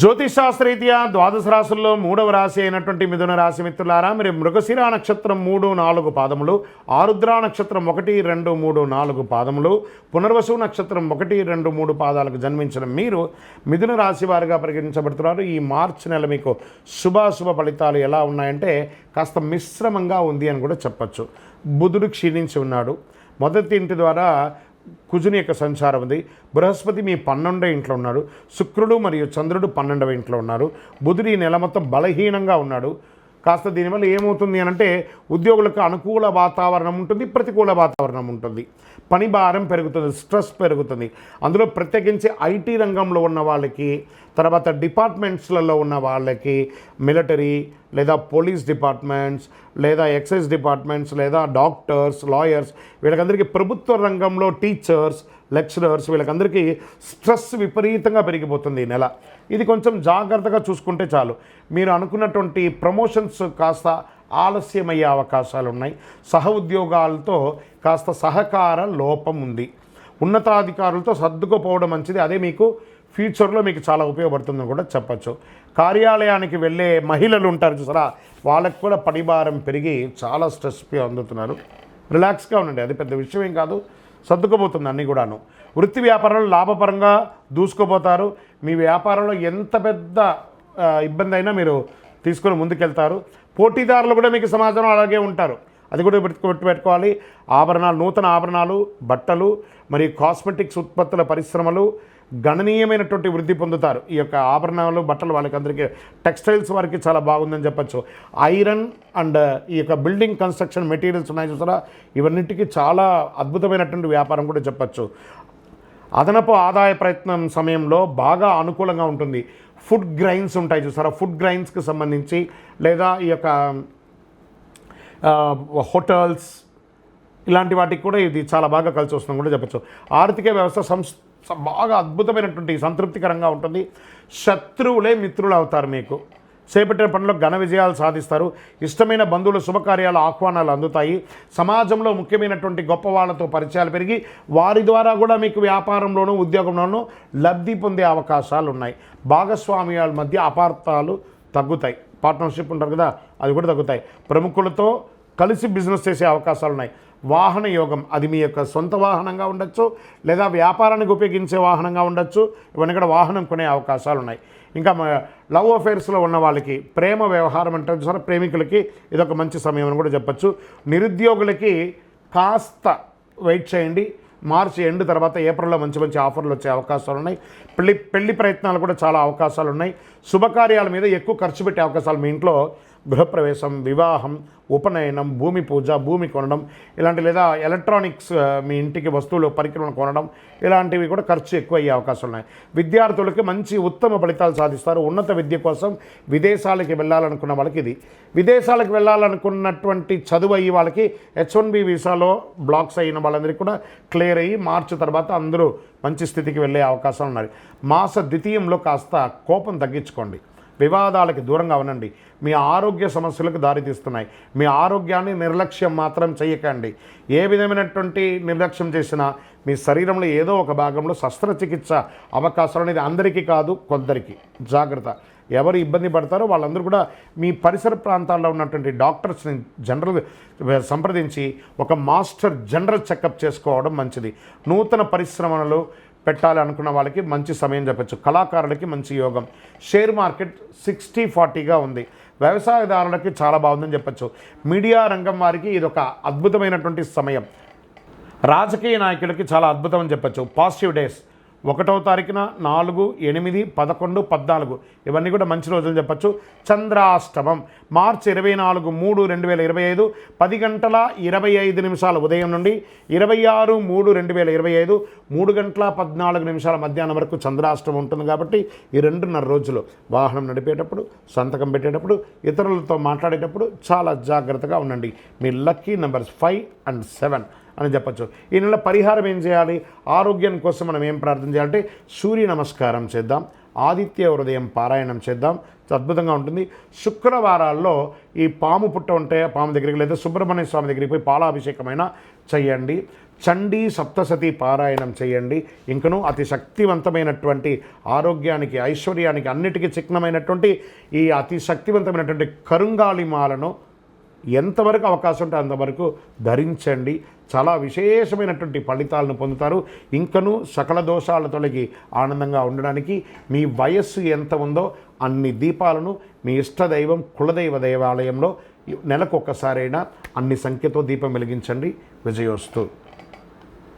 జ్యోతిషాస్త్రరీత్యా ద్వాదశ రాశుల్లో మూడవ రాశి అయినటువంటి మిథున రాశి మిత్రులారా మీరు మృగశిర నక్షత్రం మూడు నాలుగు పాదములు ఆరుద్ర నక్షత్రం ఒకటి రెండు మూడు నాలుగు పాదములు పునర్వసు నక్షత్రం ఒకటి రెండు మూడు పాదాలకు జన్మించిన మీరు మిథున రాశి వారిగా పరిగణించబడుతున్నారు. ఈ మార్చి నెల మీకు శుభాశుభ ఫలితాలు ఎలా ఉన్నాయంటే కాస్త మిశ్రమంగా ఉంది అని కూడా చెప్పచ్చు. బుధుడు క్షీణించి ఉన్నాడు. మొదటి ఇంటి ద్వారా కుజుని యొక్క సంచారం ఉంది. బృహస్పతి మీ పన్నెండో ఇంట్లో ఉన్నాడు. శుక్రుడు మరియు చంద్రుడు పన్నెండవ ఇంట్లో ఉన్నారు. బుధుడు ఈ నెల మొత్తం బలహీనంగా ఉన్నాడు. కాస్త దీనివల్ల ఏమవుతుంది అని అంటే ఉద్యోగులకు అనుకూల వాతావరణం ఉంటుంది ప్రతికూల వాతావరణం ఉంటుంది. పని భారం పెరుగుతుంది స్ట్రెస్ పెరుగుతుంది. అందులో ప్రత్యేకించి ఐటీ రంగంలో ఉన్న వాళ్ళకి తర్వాత డిపార్ట్మెంట్స్లలో ఉన్న వాళ్ళకి మిలిటరీ లేదా పోలీస్ డిపార్ట్మెంట్స్ లేదా ఎక్సైజ్ డిపార్ట్మెంట్స్ లేదా డాక్టర్స్ లాయర్స్ వీళ్ళకందరికీ ప్రభుత్వ రంగంలో టీచర్స్ లెక్చరర్స్ వీళ్ళకందరికీ స్ట్రెస్ విపరీతంగా పెరిగిపోతుంది ఈ నెల. ఇది కొంచెం జాగ్రత్తగా చూసుకుంటే చాలు. మీరు అనుకున్నటువంటి ప్రమోషన్స్ కాస్త ఆలస్యమయ్యే అవకాశాలు ఉన్నాయి. సహ ఉద్యోగాలతో కాస్త సహకార లోపం ఉంది. ఉన్నతాధికారులతో సర్దుకుపోవడం మంచిది. అదే మీకు ఫ్యూచర్లో మీకు చాలా ఉపయోగపడుతుందని కూడా చెప్పచ్చు. కార్యాలయానికి వెళ్ళే మహిళలు ఉంటారు చూసారా? వాళ్ళకు కూడా పనిభారం పెరిగి చాలా స్ట్రెస్ అందుతున్నారు. రిలాక్స్గా ఉండండి. అది పెద్ద విషయం ఏం కాదు. సర్దుకుపోతుంది అన్నీ కూడాను. వృత్తి వ్యాపారంలో లాభపరంగా దూసుకుపోతారు. మీ వ్యాపారంలో ఎంత పెద్ద ఇబ్బంది అయినా మీరు తీసుకొని ముందుకెళ్తారు. పోటీదారులు కూడా మీకు సమాజంలో అలాగే ఉంటారు. అది కూడా పెట్టుకు పెట్టు పెట్టుకోవాలి ఆభరణాలు నూతన ఆభరణాలు బట్టలు మరియు కాస్మెటిక్స్ ఉత్పత్తుల పరిశ్రమలు గణనీయమైనటువంటి వృద్ధి పొందుతారు. ఈ యొక్క ఆభరణాలు బట్టలు వాళ్ళకందరికీ టెక్స్టైల్స్ వారికి చాలా బాగుందని చెప్పచ్చు. ఐరన్ అండ్ ఈ యొక్క బిల్డింగ్ కన్స్ట్రక్షన్ మెటీరియల్స్ ఉన్నాయి చూసారా? ఇవన్నిటికీ చాలా అద్భుతమైనటువంటి వ్యాపారం కూడా చెప్పచ్చు. అదనపు ఆదాయ ప్రయత్నం సమయంలో బాగా అనుకూలంగా ఉంటుంది. ఫుడ్ గ్రైన్స్ ఉంటాయి చూసారా? ఫుడ్ గ్రైన్స్కి సంబంధించి లేదా ఈ యొక్క హోటల్స్ ఇలాంటి వాటికి కూడా ఇది చాలా బాగా కలిసి వస్తుందని కూడా చెప్పచ్చు. ఆర్థిక వ్యవస్థ సంస్ బాగా అద్భుతమైనటువంటి సంతృప్తికరంగా ఉంటుంది. శత్రువులే మిత్రులు అవుతారు మీకు. చేపట్టిన పనిలో ఘన విజయాలు సాధిస్తారు. ఇష్టమైన బంధువుల శుభకార్యాల ఆహ్వానాలు అందుతాయి. సమాజంలో ముఖ్యమైనటువంటి గొప్ప వాళ్ళతో పరిచయాలు పెరిగి వారి ద్వారా కూడా మీకు వ్యాపారంలోనూ ఉద్యోగంలోనూ లబ్ధి పొందే అవకాశాలు ఉన్నాయి. భాగస్వామ్యాల మధ్య అపార్థాలు తగ్గుతాయి. పార్ట్నర్షిప్ ఉంటారు కదా అది కూడా తగ్గుతాయి. ప్రముఖులతో కలిసి బిజినెస్ చేసే అవకాశాలు ఉన్నాయి. వాహన యోగం. అది మీ యొక్క సొంత వాహనంగా ఉండొచ్చు లేదా వ్యాపారానికి ఉపయోగించే వాహనంగా ఉండొచ్చు. ఇవన్నీ కూడా వాహనం కొనే అవకాశాలు ఉన్నాయి ఇంకా లవ్ అఫైర్స్లో ఉన్న వాళ్ళకి ప్రేమ వ్యవహారం అంటే చూసారా ప్రేమికులకి ఇదొక మంచి సమయం అని కూడా చెప్పచ్చు. నిరుద్యోగులకి కాస్త వెయిట్ చేయండి. మార్చి ఎండ్ తర్వాత ఏప్రిల్లో మంచి మంచి ఆఫర్లు వచ్చే అవకాశాలు ఉన్నాయి పెళ్ళి పెళ్ళి ప్రయత్నాలు కూడా చాలా అవకాశాలు ఉన్నాయి శుభకార్యాల మీద ఎక్కువ ఖర్చు పెట్టే అవకాశాలు మీ ఇంట్లో గృహప్రవేశం వివాహం ఉపనయనం భూమి పూజ భూమి కొనడం ఇలాంటి లేదా ఎలక్ట్రానిక్స్ మీ ఇంటికి వస్తువులు పరికరం కొనడం ఇలాంటివి కూడా ఖర్చు ఎక్కువ అయ్యే అవకాశాలు ఉన్నాయి. విద్యార్థులకి మంచి ఉత్తమ ఫలితాలు సాధిస్తారు. ఉన్నత విద్య కోసం విదేశాలకి వెళ్ళాలనుకున్న వాళ్ళకి ఇది. విదేశాలకు వెళ్ళాలనుకున్నటువంటి చదువు అయ్యి వాళ్ళకి హెచ్ వన్ బి వీసాలో బ్లాక్స్ అయిన వాళ్ళందరికీ కూడా క్లియర్ అయ్యి మార్చి తర్వాత అందరూ మంచి స్థితికి వెళ్ళే అవకాశాలు ఉన్నాయి. మాస ద్వితీయంలో కాస్త కోపం తగ్గించుకోండి. వివాదాలకి దూరంగా ఉండండి. మీ ఆరోగ్య సమస్యలకు దారితీస్తున్నాయి మీ ఆరోగ్యాన్ని నిర్లక్ష్యం మాత్రం చేయకండి. ఏ విధమైనటువంటి నిర్లక్ష్యం చేసినా మీ శరీరంలో ఏదో ఒక భాగంలో శస్త్రచికిత్స అవకాశాలు అనేది అందరికీ కాదు కొందరికి. జాగ్రత్త. ఎవరు ఇబ్బంది పడతారో వాళ్ళందరూ కూడా మీ పరిసర ప్రాంతాల్లో ఉన్నటువంటి డాక్టర్స్ని జనరల్ సంప్రదించి ఒక మాస్టర్ జనరల్ చెకప్ చేసుకోవడం మంచిది. నూతన పరిశ్రమలు పెట్టాలి అనుకున్న వాళ్ళకి మంచి సమయం చెప్పచ్చు. కళాకారులకి మంచి యోగం. షేర్ మార్కెట్ సిక్స్టీ ఫార్టీగా ఉంది. వ్యవసాయదారులకి చాలా బాగుందని చెప్పచ్చు. మీడియా రంగం వారికి ఇది ఒక అద్భుతమైనటువంటి సమయం. రాజకీయ నాయకులకి చాలా అద్భుతం అని చెప్పచ్చు. పాజిటివ్ డేస్ ఒకటవ తారీఖున నాలుగు ఎనిమిది పదకొండు పద్నాలుగు. ఇవన్నీ కూడా మంచి రోజులు చెప్పచ్చు. చంద్రాష్టమం. మార్చి ఇరవై నాలుగు మూడు రెండు వేల ఇరవై ఐదు. పది గంటల ఇరవై ఐదు నిమిషాల ఉదయం నుండి ఇరవై ఆరు మూడు రెండు వేల ఇరవై ఐదు. మూడు గంటల పద్నాలుగు నిమిషాల మధ్యాహ్నం వరకు చంద్రాష్టమం ఉంటుంది కాబట్టి ఈ రెండున్నర రోజులు వాహనం నడిపేటప్పుడు సంతకం పెట్టేటప్పుడు ఇతరులతో మాట్లాడేటప్పుడు చాలా జాగ్రత్తగా ఉండండి. మీ lucky numbers five and seven. అని చెప్పచ్చు. ఈ నెల పరిహారం ఏం చేయాలి? ఆరోగ్యం కోసం మనం ఏం ప్రార్థన చేయాలంటే సూర్య నమస్కారం చేద్దాం. ఆదిత్య హృదయం పారాయణం చేద్దాం. అద్భుతంగా ఉంటుంది. శుక్రవారాల్లో ఈ పాము పుట్ట ఉంటే పాము దగ్గరికి లేదా సుబ్రహ్మణ్య స్వామి దగ్గరికి పోయి పాలాభిషేకమైన చేయండి చండీ సప్తసతి పారాయణం చేయండి ఇంకను అతి శక్తివంతమైనటువంటి ఆరోగ్యానికి ఐశ్వర్యానికి అన్నిటికీ చిహ్నమైనటువంటి ఈ అతి శక్తివంతమైనటువంటి కరుంగాళిమాలను ఎంతవరకు అవకాశం ఉంటే అంతవరకు ధరించండి. చాలా విశేషమైనటువంటి ఫలితాలను పొందుతారు. ఇంకను సకల దోషాల తొలగి ఆనందంగా ఉండడానికి మీ వయస్సు ఎంత ఉందో అన్ని దీపాలను మీ ఇష్టదైవం కులదైవ దేవాలయంలో నెలకు ఒక్కసారైనా అన్ని సంఖ్యతో దీపం వెలిగించండి. విజయోస్తు.